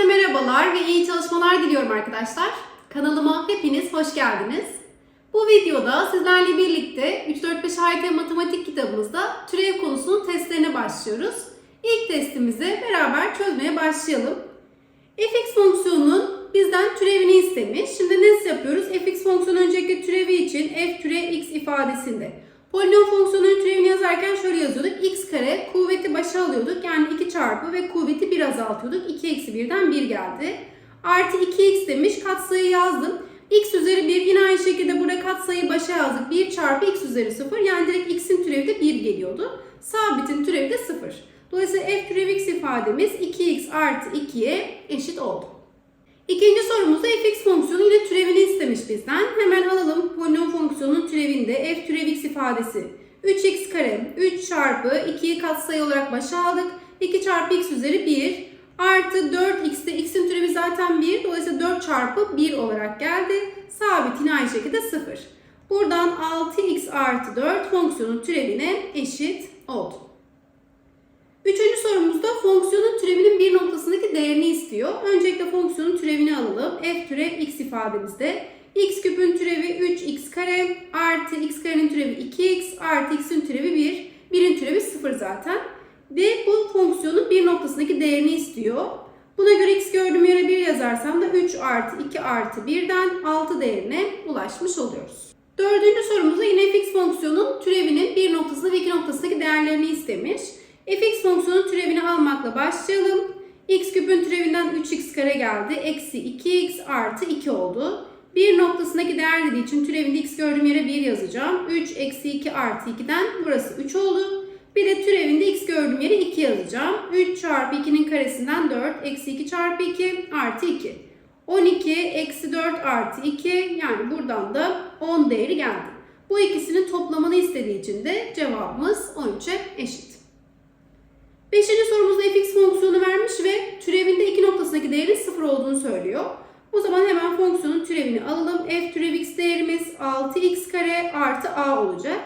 Herkese merhabalar ve iyi çalışmalar diliyorum arkadaşlar. Kanalıma hepiniz hoş geldiniz. Bu videoda sizlerle birlikte 3-4-5 harita matematik kitabımızda türev konusunun testlerine başlıyoruz. İlk testimizi beraber çözmeye başlayalım. fx fonksiyonunun bizden türevini istemiş. Şimdi nasıl yapıyoruz? fx fonksiyonu öncelikle türevi için f türev x ifadesinde. Polinom fonksiyonunun türevini yazarken şöyle yazıyorduk. x kare kuvveti başa alıyorduk. Yani 2 çarpı ve kuvveti 1 azaltıyorduk. 2 eksi 1'den 1 geldi. Artı 2x demiş. Katsayı yazdım. x üzeri 1 yine aynı şekilde burada katsayı başa yazdık. 1 çarpı x üzeri 0. Yani direkt x'in türevi de 1 geliyordu. Sabitin türevi de 0. Dolayısıyla f türev x ifademiz 2x artı 2'ye eşit oldu. İkinci sorumuzda fx fonksiyonu yine türevini istemiş bizden. Hemen alalım polinom fonksiyonunun türevinde f türev x ifadesi. 3x kare 3 çarpı 2'yi katsayı olarak başa aldık. 2 çarpı x üzeri 1 artı 4x'te x'in türevi zaten 1. Dolayısıyla 4 çarpı 1 olarak geldi. Sabit yine aynı şekilde 0. Buradan 6x artı 4 fonksiyonun türevine eşit oldu. Üçüncü sorumuzda fonksiyonun türevinin bir noktasındaki değerini istiyor. Öncelikle fonksiyonun türevini alalım. f türev x ifademizde. x küpün türevi 3x kare artı x karenin türevi 2x artı x'in türevi 1. 1'in türevi 0 zaten. Ve bu fonksiyonun bir noktasındaki değerini istiyor. Buna göre x gördüğüm yere 1 yazarsam da 3 artı 2 artı 1'den 6 değerine ulaşmış oluyoruz. Dördüncü sorumuzda yine fx fonksiyonun türevinin bir noktasında ve iki noktasındaki değerlerini istemiş. fx fonksiyonun türevini almakla başlayalım. X küpün türevinden 3x kare geldi. Eksi 2x artı 2 oldu. Bir noktasındaki değer dediği için türevinde x gördüğüm yere 1 yazacağım. 3 eksi 2 artı 2'den burası 3 oldu. Bir de türevinde x gördüğüm yere 2 yazacağım. 3 çarpı 2'nin karesinden 4 eksi 2 çarpı 2 artı 2. 12 eksi 4 artı 2 yani buradan da 10 değeri geldi. Bu ikisinin toplamını istediği için de cevabımız 13'e eşit. Beşinci sorumuzda fx fonksiyonu vermiş ve türevinde iki noktasındaki değerin sıfır olduğunu söylüyor. O zaman hemen fonksiyonun türevini alalım. f türev x değerimiz 6x kare artı a olacak.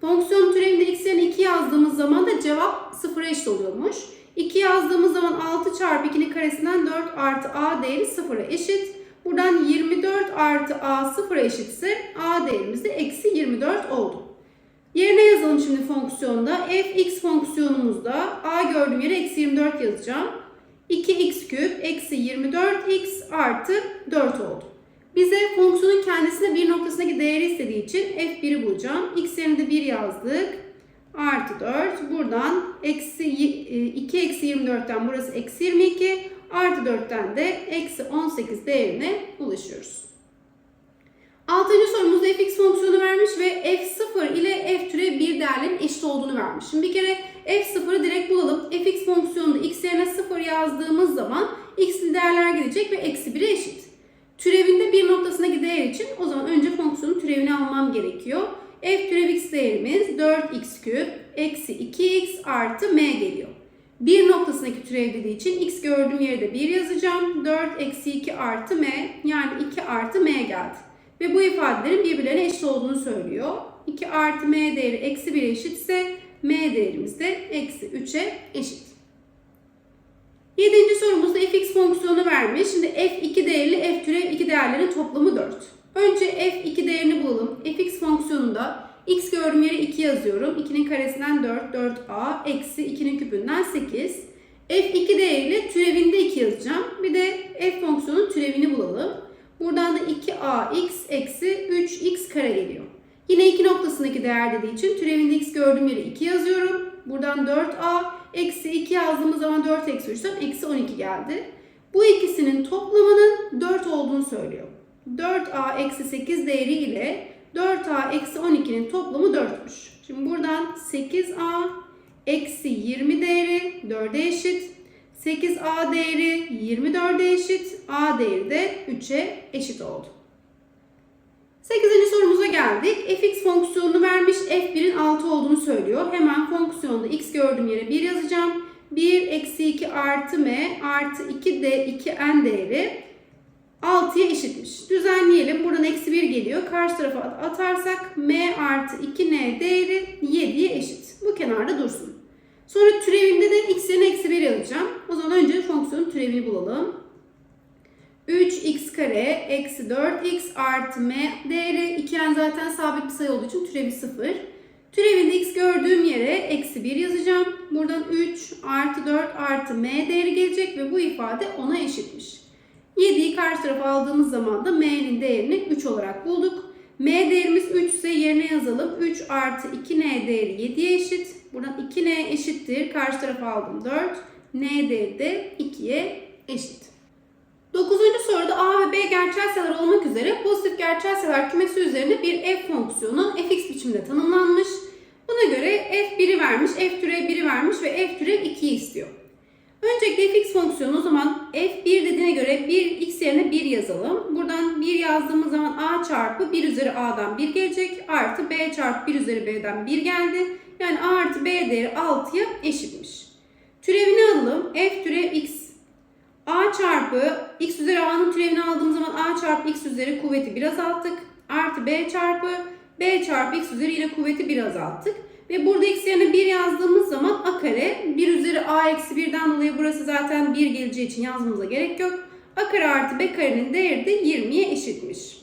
Fonksiyon türevinde x yerine 2 yazdığımız zaman da cevap sıfıra eşit oluyormuş. 2 yazdığımız zaman 6 çarpı 2'nin karesinden 4 artı a değeri sıfıra eşit. Buradan 24 artı a sıfıra eşitse a değerimiz de eksi 24 oldu. Yerine yazalım şimdi fonksiyonda. fx fonksiyonumuzda a gördüğüm yere eksi 24 yazacağım. 2x küp eksi 24x artı 4 oldu. Bize fonksiyonun kendisine bir noktasındaki değeri istediği için f1'i bulacağım. x yerine de 1 yazdık. Artı 4. Buradan eksi 2 eksi 24'ten burası eksi 22. Artı 4'ten de eksi 18 değerine ulaşıyoruz. Altıncı sorumuzda fx fonksiyonu vermiş ve f0 ile f türev 1 değerlerin eşit olduğunu vermiş. Şimdi bir kere f0'ı direkt bulalım. fx fonksiyonunda x yerine 0 yazdığımız zaman x'li değerler gidecek ve eksi 1'e eşit. Türevinde bir noktasındaki değer için o zaman önce fonksiyonun türevini almam gerekiyor. f türev x değerimiz 4x küp eksi 2x artı m geliyor. Bir noktasındaki türev dediği için x gördüğüm yerde 1 yazacağım. 4 eksi 2 artı m yani 2 artı m geldi. Ve bu ifadelerin birbirlerine eşit olduğunu söylüyor. 2 artı m değeri eksi 1 eşitse m değerimiz de eksi 3'e eşit. Yedinci sorumuzda fx fonksiyonu vermiş. Şimdi f2 değerli f türev 2 değerlerin toplamı 4. Önce f2 değerini bulalım. fx fonksiyonunda x gördüğüm yere 2 yazıyorum. 2'nin karesinden 4, 4a, eksi 2'nin küpünden 8. f2 değeriyle türevinde 2 yazacağım. Bir de f fonksiyonun türevini bulalım. Buradan da 2ax eksi 3x kare geliyor. Yine iki noktasındaki değer dediği için türevinde x gördüğüm yere 2 yazıyorum. Buradan 4a eksi 2 yazdığımız zaman 4 eksi 3'ten eksi 12 geldi. Bu ikisinin toplamının 4 olduğunu söylüyor. 4a eksi 8 değeri ile 4a eksi 12'nin toplamı 4'müş. Şimdi buradan 8a eksi 20 değeri 4'e eşit. 8a değeri 24'e eşit. a değeri de 3'e eşit oldu. 8. sorumuza geldik. fx fonksiyonunu vermiş f1'in 6 olduğunu söylüyor. Hemen fonksiyonda x gördüğüm yere 1 yazacağım. 1 eksi 2 artı m artı 2 d 2n değeri 6'ya eşitmiş. Düzenleyelim. Buradan eksi 1 geliyor. Karşı tarafa atarsak m artı 2n değeri 7'ye eşit. Bu kenarda dursun. Sonra türevinde de x yerine eksi 1 yazacağım. O zaman önce fonksiyonun türevini bulalım. 3x kare eksi 4x artı m değeri 2 yani zaten sabit bir sayı olduğu için türevi 0. Türevinde x gördüğüm yere eksi 1 yazacağım. Buradan 3 artı 4 artı m değeri gelecek ve bu ifade 10'a eşitmiş. 7'yi karşı tarafa aldığımız zaman da m'nin değerini 3 olarak bulduk. M değerimiz 3 ise yerine yazalım. 3 artı 2n değeri 7'ye eşit. Buradan 2n eşittir. Karşı tarafa aldım 4. n değeri de 2'ye eşit. Dokuzuncu soruda a ve b gerçel sayılar olmak üzere pozitif gerçel sayılar kümesi üzerinde bir f fonksiyonu fx biçimde tanımlanmış. Buna göre f 1'i vermiş, f türev 1'i vermiş ve f türev 2'yi istiyor. Öncelikle fx fonksiyonu o zaman f1 dediğine göre 1 x yerine 1 yazalım. Buradan 1 yazdığımız zaman a çarpı 1 üzeri a'dan 1 gelecek. Artı b çarpı 1 üzeri b'den 1 geldi. Yani a artı b değeri 6'ya eşitmiş. Türevini alalım. f türev x a çarpı x üzeri a'nın türevini aldığım zaman a çarpı x üzeri kuvveti 1 azalttık. Artı b çarpı b çarpı x üzeri yine kuvveti 1 azalttık. Ve burada x yerine 1 yazdığımız zaman a kare 1 üzeri a eksi 1'den dolayı burası zaten 1 geleceği için yazmamıza gerek yok. a kare artı b karenin değeri de 20'ye eşitmiş.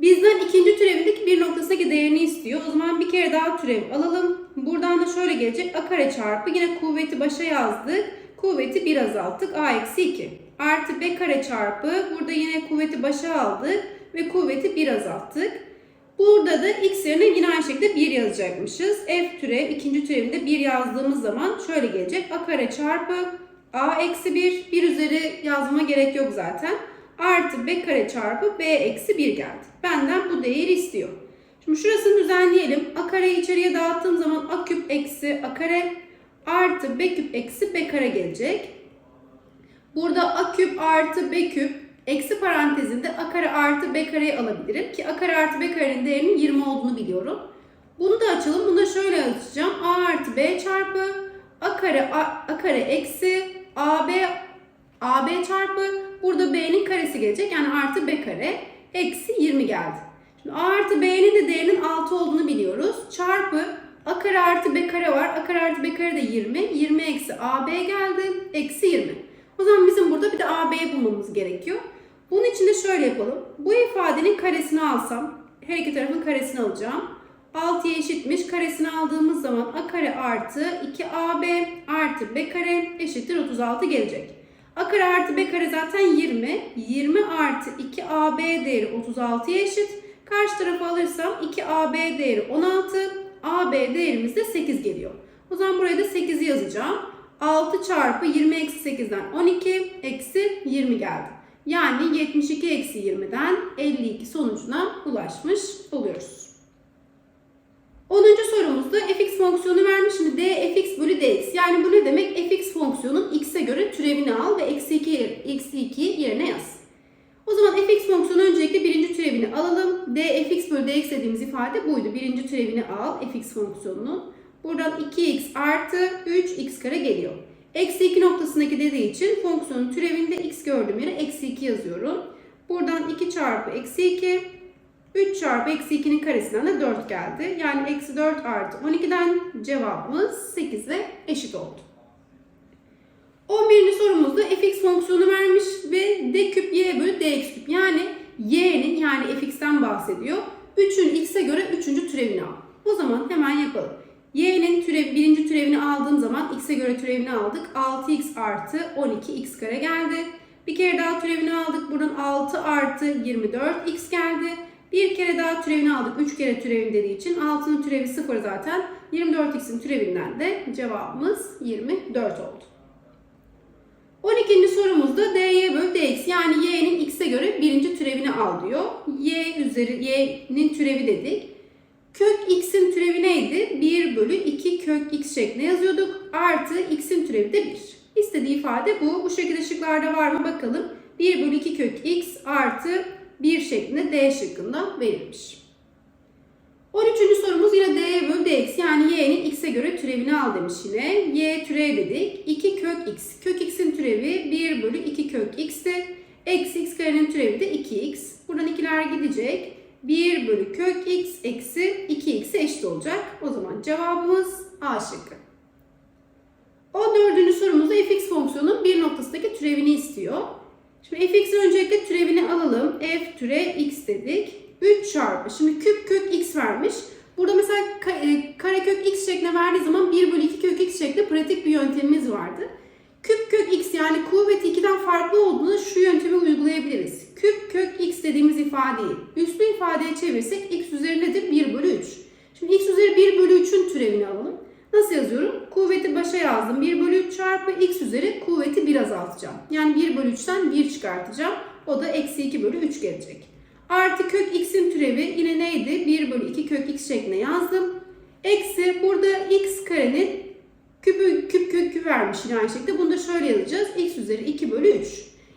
Bizden ikinci türevindeki bir noktasındaki değerini istiyor. O zaman bir kere daha türev alalım. Buradan da şöyle gelecek. a kare çarpı yine kuvveti başa yazdık. Kuvveti 1 azalttık. a eksi 2. Artı b kare çarpı burada yine kuvveti başa aldık ve kuvveti 1 azalttık. Burada da x yerine yine aynı şekilde 1 yazacakmışız. f türev ikinci türevinde 1 yazdığımız zaman şöyle gelecek. a kare çarpı a eksi 1. 1 üzeri yazmama gerek yok zaten. Artı b kare çarpı b eksi 1 geldi. Benden bu değeri istiyor. Şimdi şurasını düzenleyelim. a kareyi içeriye dağıttığım zaman a küp eksi a kare artı b küp eksi b kare gelecek. Burada a küp artı b küp eksi parantezinde a kare artı b kareyi alabilirim. Ki a kare artı b karenin değerinin 20 olduğunu biliyorum. Bunu da açalım. Bunu da şöyle açacağım. a artı b çarpı a kare a, a kare eksi ab ab çarpı burada b'nin karesi gelecek. Yani artı b kare eksi 20 geldi. Şimdi a artı b'nin de değerinin 6 olduğunu biliyoruz. Çarpı a kare artı b kare var. a kare artı b kare de 20. 20 eksi ab geldi. Eksi 20. O zaman bizim burada bir de AB'yi bulmamız gerekiyor. Bunun için de şöyle yapalım. Bu ifadenin karesini alsam, her iki tarafın karesini alacağım. 6'ya eşitmiş. Karesini aldığımız zaman a kare artı 2ab artı b kare eşittir 36 gelecek. a kare artı b kare zaten 20. 20 artı 2ab değeri 36'ya eşit. Karşı tarafa alırsam 2ab değeri 16. ab değerimiz de 8 geliyor. O zaman buraya da 8'i yazacağım. 6 çarpı 20 eksi 8'den 12 eksi 20 geldi. Yani 72 eksi 20'den 52 sonucuna ulaşmış oluyoruz. 10. sorumuzda fx fonksiyonu vermiş. Şimdi d fx bölü dx. Yani bu ne demek? fx fonksiyonun x'e göre türevini al ve eksi 2, eksi 2'yi yerine yaz. O zaman fx fonksiyonu öncelikle birinci türevini alalım. d fx bölü dx dediğimiz ifade buydu. Birinci türevini al fx fonksiyonunun. Buradan 2x artı 3x kare geliyor. Eksi 2 noktasındaki dediği için fonksiyonun türevinde x gördüğüm yere eksi 2 yazıyorum. Buradan 2 çarpı eksi 2, 3 çarpı eksi 2'nin karesinden de 4 geldi. Yani eksi 4 artı 12'den cevabımız 8'e eşit oldu. 11. sorumuzda fx fonksiyonu vermiş ve d küp y bölü dx küp. Yani y'nin yani fx'ten bahsediyor. 3'ün x'e göre 3. türevini al. O zaman hemen yapalım. Y'nin türev, birinci türevini aldığım zaman x'e göre türevini aldık. 6x artı 12x kare geldi. Bir kere daha türevini aldık. Buradan 6 artı 24x geldi. Bir kere daha türevini aldık. 3 kere türevin dediği için 6'nın türevi 0 zaten. 24x'in türevinden de cevabımız 24 oldu. 12. sorumuzda dy bölü dx yani y'nin x'e göre birinci türevini al diyor. y üzeri y'nin türevi dedik. Kök x'in türevi neydi? 1 bölü 2 kök x şeklinde yazıyorduk. Artı x'in türevi de 1. İstediği ifade bu. Bu şekilde şıklarda var mı bakalım. 1 bölü 2 kök x artı 1 şeklinde D şıkkında verilmiş. 13. sorumuz yine D bölü dx yani y'nin x'e göre türevini al demiş yine. y türev dedik. 2 kök x. Kök x'in türevi 1 bölü 2 kök x'ti. Eksi x karenin türevi de 2x. Buradan ikiler gidecek. 1 bölü kök x eksi 2x'e eşit olacak. O zaman cevabımız A şıkkı. 14. sorumuzda fx fonksiyonun bir noktasındaki türevini istiyor. Şimdi fx'in öncelikle türevini alalım. f türe x dedik. 3 çarpı. Şimdi küp kök x vermiş. Burada mesela e, karekök x şeklinde verdiği zaman 1 bölü 2 kök x şeklinde pratik bir yöntemimiz vardı. Küp kök x yani kuvveti 2'den farklı olduğunda şu yöntemi uygulayabiliriz. Küp kök x dediğimiz ifadeyi üslü ifadeye çevirsek x üzeri nedir? 1 bölü 3. Şimdi x üzeri 1 bölü 3'ün türevini alalım. Nasıl yazıyorum? Kuvveti başa yazdım. 1 bölü 3 çarpı x üzeri kuvveti 1 azaltacağım. Yani 1 bölü 3'ten 1 çıkartacağım. O da eksi 2 bölü 3 gelecek. Artı kök x'in türevi yine neydi? 1 bölü 2 kök x şeklinde yazdım. Eksi burada x karenin küpü, küp kökü vermiş yine aynı şekilde. Bunu da şöyle yazacağız. x üzeri 2 bölü 3.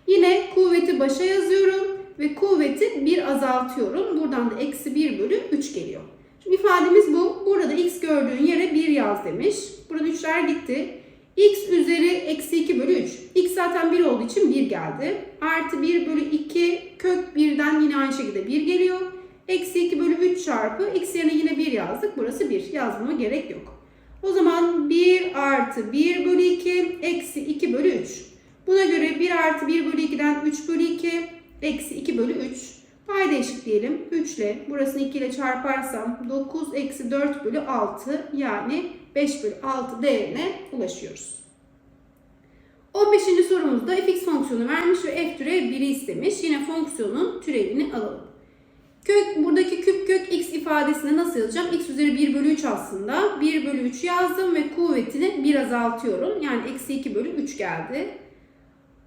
Yine kuvveti başa yazıyorum ve kuvveti 1 azaltıyorum. Buradan da eksi 1 bölü 3 geliyor. Şimdi ifademiz bu. Burada x gördüğün yere 1 yaz demiş. Burada 3'ler gitti. x üzeri eksi 2 bölü 3. x zaten 1 olduğu için 1 geldi. Artı 1 bölü 2 kök 1'den yine aynı şekilde 1 geliyor. Eksi 2 bölü 3 çarpı x yerine yine 1 yazdık. Burası 1. Yazmama gerek yok. O zaman 1 artı 1 bölü 2 eksi 2 bölü 3. Buna göre 1 artı 1 bölü 2'den 3 bölü 2 eksi 2 bölü 3. Payda eşit diyelim. 3 ile burasını 2 ile çarparsam 9 eksi 4 bölü 6 yani 5 bölü 6 değerine ulaşıyoruz. 15. sorumuzda fx fonksiyonu vermiş ve f türev 1'i istemiş. Yine fonksiyonun türevini alalım. Kök, buradaki küp kök x ifadesini nasıl yazacağım? x üzeri 1 bölü 3 aslında. 1 bölü 3 yazdım ve kuvvetini 1 azaltıyorum. Yani eksi 2 bölü 3 geldi.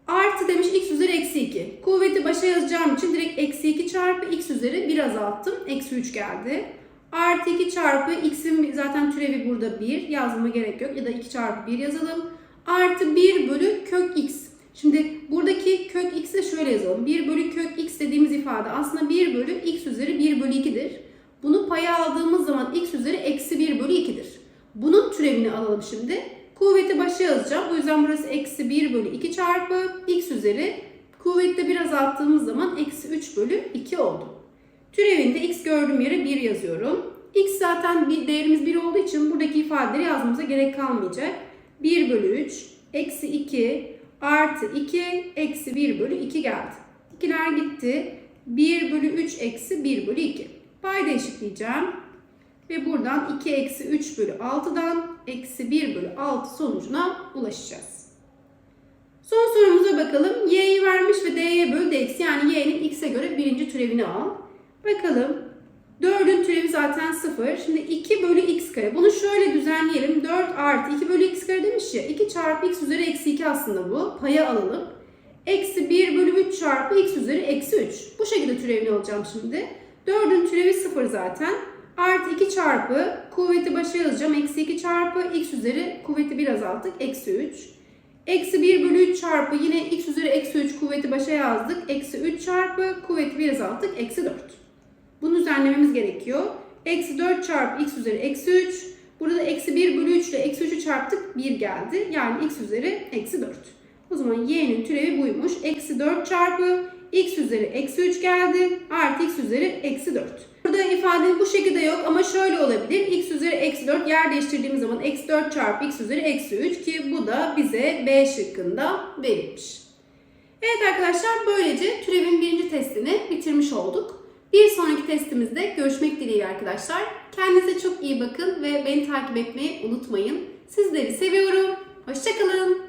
Artı demiş x üzeri eksi 2. Kuvveti başa yazacağım için direkt eksi 2 çarpı x üzeri 1 azalttım. Eksi 3 geldi. Artı 2 çarpı x'in zaten türevi burada 1. Yazmama gerek yok. Ya da 2 çarpı 1 yazalım. Artı 1 bölü kök x. Şimdi buradaki kök x'i şöyle yazalım. 1 bölü kök x dediğimiz ifade aslında 1 bölü x üzeri 1 bölü 2'dir. Bunu paya aldığımız zaman x üzeri eksi 1 bölü 2'dir. Bunun türevini alalım şimdi. Kuvveti başa yazacağım. O yüzden burası eksi 1 bölü 2 çarpı x üzeri kuvvette bir azalttığımız zaman eksi 3 bölü 2 oldu. Türevinde x gördüğüm yere 1 yazıyorum. x zaten bir değerimiz 1 olduğu için buradaki ifadeleri yazmamıza gerek kalmayacak. 1 bölü 3 eksi 2 artı 2 eksi 1 bölü 2 geldi. İkiler gitti. 1 bölü 3 eksi 1 bölü 2. Payda eşitleyeceğim. Ve buradan 2 eksi 3 bölü 6'dan eksi 1 bölü 6 sonucuna ulaşacağız. Son sorumuza bakalım. Y'yi vermiş ve D'ye böl dx yani y'nin x'e göre birinci türevini al. Bakalım. 4'ün türevi zaten 0. Şimdi 2 bölü x kare. Bunu şöyle düzenleyelim. 4 artı 2 bölü x kare demiş ya. 2 çarpı x üzeri eksi 2 aslında bu. Paya alalım. Eksi 1 bölü 3 çarpı x üzeri eksi 3. Bu şekilde türevini alacağım şimdi. 4'ün türevi 0 zaten. Artı 2 çarpı kuvveti başa yazacağım. Eksi 2 çarpı x üzeri kuvveti 1 azalttık. Eksi 3. Eksi 1 bölü 3 çarpı yine x üzeri eksi 3 kuvveti başa yazdık. Eksi 3 çarpı kuvveti 1 azalttık. Eksi 4. Bunu düzenlememiz gerekiyor. Eksi 4 çarpı x üzeri eksi 3. Burada eksi 1 bölü 3 ile eksi 3'ü çarptık 1 geldi. Yani x üzeri eksi 4. O zaman y'nin türevi buymuş. Eksi 4 çarpı x üzeri eksi 3 geldi. Artı x üzeri eksi 4. Burada ifade bu şekilde yok ama şöyle olabilir. x üzeri eksi 4 yer değiştirdiğimiz zaman eksi 4 çarpı x üzeri eksi 3 ki bu da bize B şıkkında verilmiş. Evet arkadaşlar böylece türevin birinci testini bitirmiş olduk. Bir sonraki testimizde görüşmek dileğiyle arkadaşlar. Kendinize çok iyi bakın ve beni takip etmeyi unutmayın. Sizleri seviyorum. Hoşçakalın.